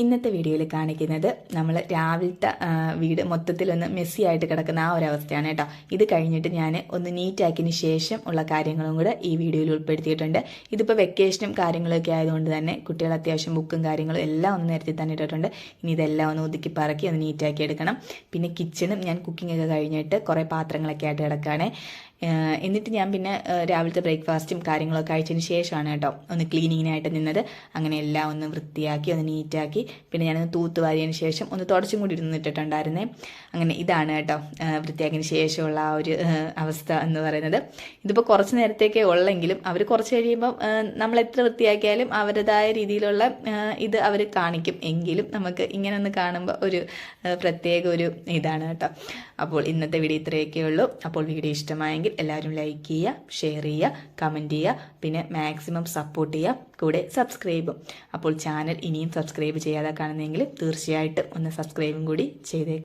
ഇന്നത്തെ വീഡിയോയിൽ കാണിക്കുന്നത് നമ്മൾ രാവിലത്തെ വീട് മൊത്തത്തിലൊന്ന് മെസ്സി ആയിട്ട് കിടക്കുന്ന ആ ഒരു അവസ്ഥയാണ് കേട്ടോ. ഇത് കഴിഞ്ഞിട്ട് ഞാൻ ഒന്ന് നീറ്റാക്കിയതിന് ശേഷം ഉള്ള കാര്യങ്ങളും കൂടെ ഈ വീഡിയോയിൽ ഉൾപ്പെടുത്തിയിട്ടുണ്ട്. ഇതിപ്പോൾ വെക്കേഷനും കാര്യങ്ങളൊക്കെ ആയതുകൊണ്ട് തന്നെ കുട്ടികൾ അത്യാവശ്യം ബുക്കും കാര്യങ്ങളും എല്ലാം ഒന്ന് നിരത്തി തന്നെ ഇട്ടിട്ടുണ്ട്. ഇനി ഇതെല്ലാം ഒന്ന് ഒതുക്കി പറക്കി ഒന്ന് നീറ്റാക്കി എടുക്കണം. പിന്നെ കിച്ചണും ഞാൻ കുക്കിംഗ് ഒക്കെ കഴിഞ്ഞിട്ട് കുറേ പാത്രങ്ങളൊക്കെ ആയിട്ട് കിടക്കുകയാണ്. എന്നിട്ട് ഞാൻ പിന്നെ രാവിലത്തെ ബ്രേക്ക്ഫാസ്റ്റും കാര്യങ്ങളൊക്കെ കഴിച്ചതിന് ശേഷമാണ് കേട്ടോ ഒന്ന് ക്ലീനിങ്ങിനായിട്ട് നിന്നത്. അങ്ങനെ എല്ലാം ഒന്ന് വൃത്തിയാക്കി ഒന്ന് നീറ്റാക്കി പിന്നെ ഞാനൊന്ന് തൂത്തുവാരിയതിന് ശേഷം ഒന്ന് തുടച്ചും കൂടി ഇരുന്നിട്ടിട്ടുണ്ടായിരുന്നേ അങ്ങനെ ഇതാണ് കേട്ടോ വൃത്തിയാക്കിയതിന് ശേഷമുള്ള ആ ഒരു അവസ്ഥ എന്ന് പറയുന്നത്. ഇതിപ്പോൾ കുറച്ച് നേരത്തേക്കേ ഉള്ളെങ്കിലും അവർ കുറച്ച് കഴിയുമ്പോൾ നമ്മൾ എത്ര വൃത്തിയാക്കിയാലും അവരുടേതായ രീതിയിലുള്ള ഇത് അവർ കാണിക്കും. എങ്കിലും നമുക്ക് ഇങ്ങനെ ഒന്ന് കാണുമ്പോൾ ഒരു പ്രത്യേക ഒരു ഇതാണ് കേട്ടോ. അപ്പോൾ ഇന്നത്തെ വീഡിയോ ഇത്രയൊക്കെ ഉള്ളൂ. അപ്പോൾ വീഡിയോ ഇഷ്ടമായെങ്കിൽ എല്ലാവരും ലൈക്ക് ചെയ്യുക ഷെയർ ചെയ്യുക കമന്റ് ചെയ്യുക പിന്നെ മാക്സിമം സപ്പോർട്ട് ചെയ്യുക കൂടെ സബ്സ്ക്രൈബും അപ്പോൾ ചാനൽ ഇനിയും സബ്സ്ക്രൈബ് ചെയ്യാതെ കാണുന്നെങ്കിൽ തീർച്ചയായിട്ടും ഒന്ന് സബ്സ്ക്രൈബും കൂടി ചെയ്തേ